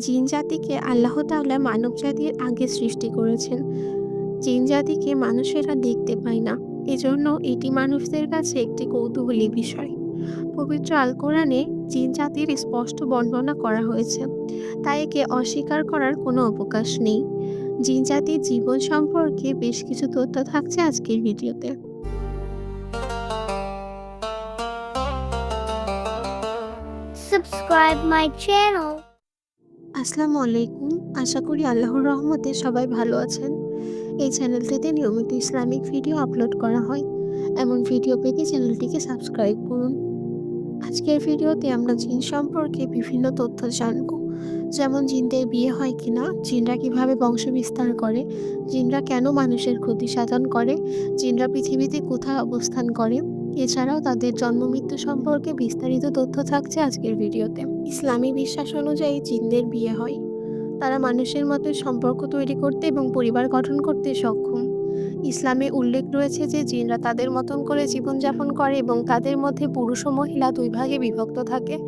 জিন জাতিকে আল্লাহ তাআলা মানব জাতির আগে সৃষ্টি করেছেন। জিন জাতিকে মানুষেরা দেখতে পায় না। এজন্য এটি মানুষদের কাছে একটি কৌতূহলী বিষয়। পবিত্র আল কোরআনে জিন জাতির স্পষ্ট বর্ণনা করা হয়েছে। তাই একে অস্বীকার করার কোনো অবকাশ নেই। জিন জাতির জীবন সম্পর্কে বেশ কিছু তথ্য থাকছে আজকের ভিডিওতে। Subscribe my channel. আসসালামু আলাইকুম। আশা করি আল্লাহর রহমতে সবাই ভালো আছেন। এই চ্যানেলটিতে নিয়মিত ইসলামিক ভিডিও আপলোড করা হয়। এমন ভিডিও পেতে চ্যানেলটিকে সাবস্ক্রাইব করুন। আজকের ভিডিওতে আমরা জিন সম্পর্কে বিভিন্ন তথ্য জানব। যেমন জিনদের বিয়ে হয় কিনা, জিনরা কীভাবে বংশ বিস্তার করে, জিনরা কেন মানুষের ক্ষতি সাধন করে, জিনরা পৃথিবীতে কোথায় অবস্থান করে এছাড়াও তাদের জন্ম, মৃত্যু সম্পর্কে বিস্তারিত তথ্য থাকছে আজকের ভিডিওতে। ইসলামী বিশ্বাস অনুযায়ী জিনদের বিয়ে হয়। তারা মানুষের মতো সম্পর্ক তৈরি করতে এবং পরিবার গঠন করতে সক্ষম। ইসলামে উল্লেখ রয়েছে যে, জিনরা তাদের মতন করে জীবনযাপন করে এবং তাদের মধ্যে পুরুষ ও মহিলা দুই ভাগে বিভক্ত থাকে,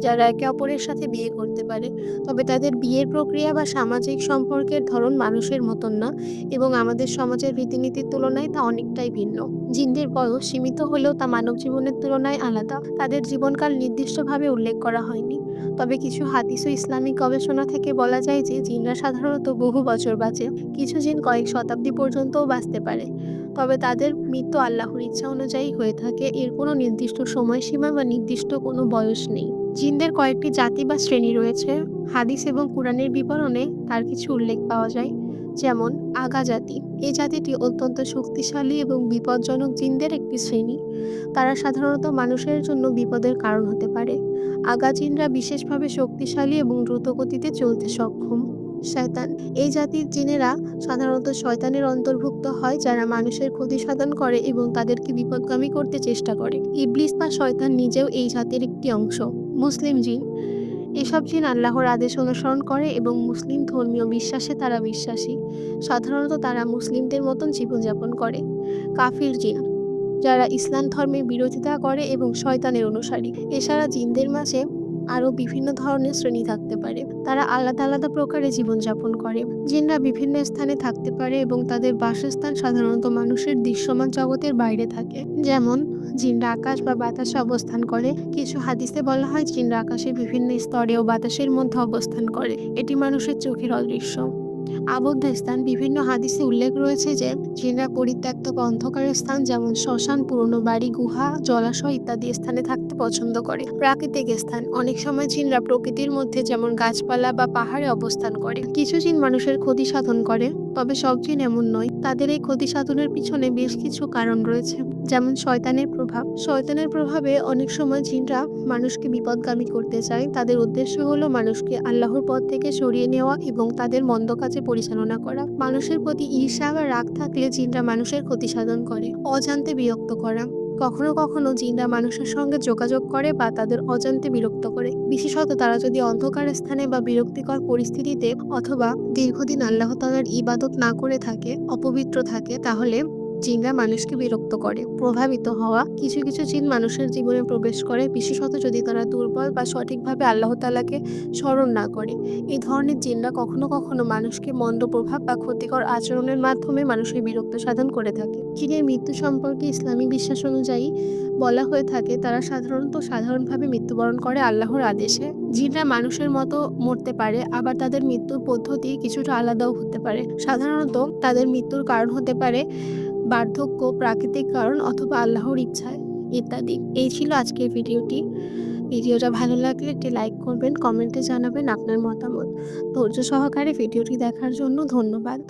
যারা একে অপরের সাথে বিয়ে করতে পারে। তবে তাদের বিয়ের প্রক্রিয়া বা সামাজিক সম্পর্কের ধরন মানুষের মতন না এবং আমাদের সমাজের রীতিনীতির তুলনায় তা অনেকটাই ভিন্ন। জিনদের বয়স সীমিত হলেও তা মানব জীবনের তুলনায় আলাদা। তাদের জীবনকাল নির্দিষ্টভাবে উল্লেখ করা হয়নি। তবে কিছু হাদিস ও ইসলামিক গবেষণা থেকে বলা যায় যে জিনরা সাধারণত বহু বছর বাঁচে, কিছু জিন কয়েক শতাব্দী পর্যন্তও বাঁচতে পারে। তবে তাদের মৃত্যু আল্লাহর ইচ্ছা অনুযায়ী হয়ে থাকে, এর কোনো নির্দিষ্ট সময়সীমা বা নির্দিষ্ট কোনো বয়স নেই। জিনদের কয়েকটি জাতি বা শ্রেণি রয়েছে। হাদিস এবং কোরআনের বিবরণে তার কিছু উল্লেখ পাওয়া যায়। যেমন আগা জাতি। এই জাতিটি অত্যন্ত শক্তিশালী এবং বিপজ্জনক জিনদের একটি শ্রেণি। তারা সাধারণত মানুষের জন্য বিপদের কারণ হতে পারে। আগা জিনরা বিশেষভাবে শক্তিশালী এবং দ্রুত গতিতে চলতে সক্ষম। শয়তান। এই জাতির জিনেরা সাধারণত শয়তানের অন্তর্ভুক্ত হয় যারা মানুষের ক্ষতি সাধন করে এবং তাদেরকে বিপদগামী করতে চেষ্টা করে। ইবলিস বা শয়তান নিজেও এই জাতির একটি অংশ। মুসলিম জিন। এসব জিন আল্লাহর আদেশ অনুসরণ করে এবং মুসলিম ধর্মীয় বিশ্বাসে তারা বিশ্বাসী। সাধারণত তারা মুসলিমদের মতন জীবনযাপন করে। কাফির জিন, যারা ইসলাম ধর্মের বিরোধিতা করে এবং শয়তানের অনুসারী। এছাড়া জিনদের মাঝে আরও বিভিন্ন ধরনের শ্রেণি থাকতে পারে। তারা আলাদা আলাদা প্রকারে জীবনযাপন করে। জিনরা বিভিন্ন স্থানে থাকতে পারে এবং তাদের বাসস্থান সাধারণত মানুষের দৃশ্যমান জগতের বাইরে থাকে। যেমন, জিনরা আকাশ বা বাতাসে অবস্থান করে। কিছু হাদিসে বলা হয় জিনরা আকাশে বিভিন্ন স্তরে ও বাতাসের মধ্যে অবস্থান করে। এটি মানুষের চোখের অদৃশ্য। আবদ্ধ স্থান বিভিন্ন হাদিসে উল্লেখ রয়েছে যে, জিনরা পরিত্যক্ত অন্ধকারের স্থান, যেমন শ্মশান, পুরনো বাড়ি, গুহা, জলাশয় ইত্যাদি স্থানে থাকতে পছন্দ করে। প্রাকৃতিক স্থান, অনেক সময় জিনরা প্রকৃতির মধ্যে যেমন গাছপালা বা পাহাড়ে অবস্থান করে। কিছু জিন মানুষের ক্ষতি সাধন করে। তবে সব জিন এমন নয়, তাদের এই ক্ষতি সাধনের পিছনে বেশ কিছু কারণ রয়েছে। যেমন শয়তানের প্রভাব। শয়তানের প্রভাবে অনেক সময় জিনরা মানুষকে বিপদগামী করতে চায়। তাদের উদ্দেশ্য হলো মানুষকে আল্লাহর পথ থেকে সরিয়ে নেওয়া এবং তাদের মন্দ কাজে পরিচালনা করা। মানুষের প্রতি ঈর্ষা বা রাগ থাকলে জিনরা মানুষের ক্ষতি সাধন করে। অজান্তে বিরক্ত করা। কখনো কখনো জিনরা মানুষের সঙ্গে যোগাযোগ করে বা তাদের অজান্তে বিরক্ত করে। বিশেষত তারা যদি অন্ধকার স্থানে বা বিরক্তিকর পরিস্থিতিতে অথবা দীর্ঘদিন আল্লাহ তালার ইবাদত না করে থাকে, অপবিত্র থাকে, তাহলে জিনরা মানুষকে বিরক্ত করে, প্রভাবিত হওয়া। কিছু কিছু জিন মানুষের জীবনে প্রবেশ করে, বিশেষত যদি তারা দুর্বল বা সঠিকভাবে আল্লাহ তালাকে স্মরণ না করে। এই ধরনের জিনরা কখনো কখনো মানুষকে মন্দ প্রভাব বা ক্ষতিকর আচরণের মাধ্যমে মানুষের বিরক্ত সাধন করে থাকে। জিনের মৃত্যু সম্পর্কে ইসলামী বিশ্বাস অনুযায়ী বলা হয়ে থাকে, তারা সাধারণত সাধারণভাবে মৃত্যুবরণ করে আল্লাহর আদেশে। জিনরা মানুষের মতো মরতে পারে, আবার তাদের মৃত্যুর পদ্ধতি কিছুটা আলাদাও হতে পারে। সাধারণত তাদের মৃত্যুর কারণ হতে পারে বার্ধক্য, প্রাকৃতিক কারণ অথবা আল্লাহর ইচ্ছায় ইত্যাদি। এই ছিল আজকের ভিডিওটি। ভিডিওটা ভালো লাগলে একটি লাইক করবেন, কমেন্টে জানাবেন আপনার মতামত। ধৈর্য সহকারে ভিডিওটি দেখার জন্য ধন্যবাদ।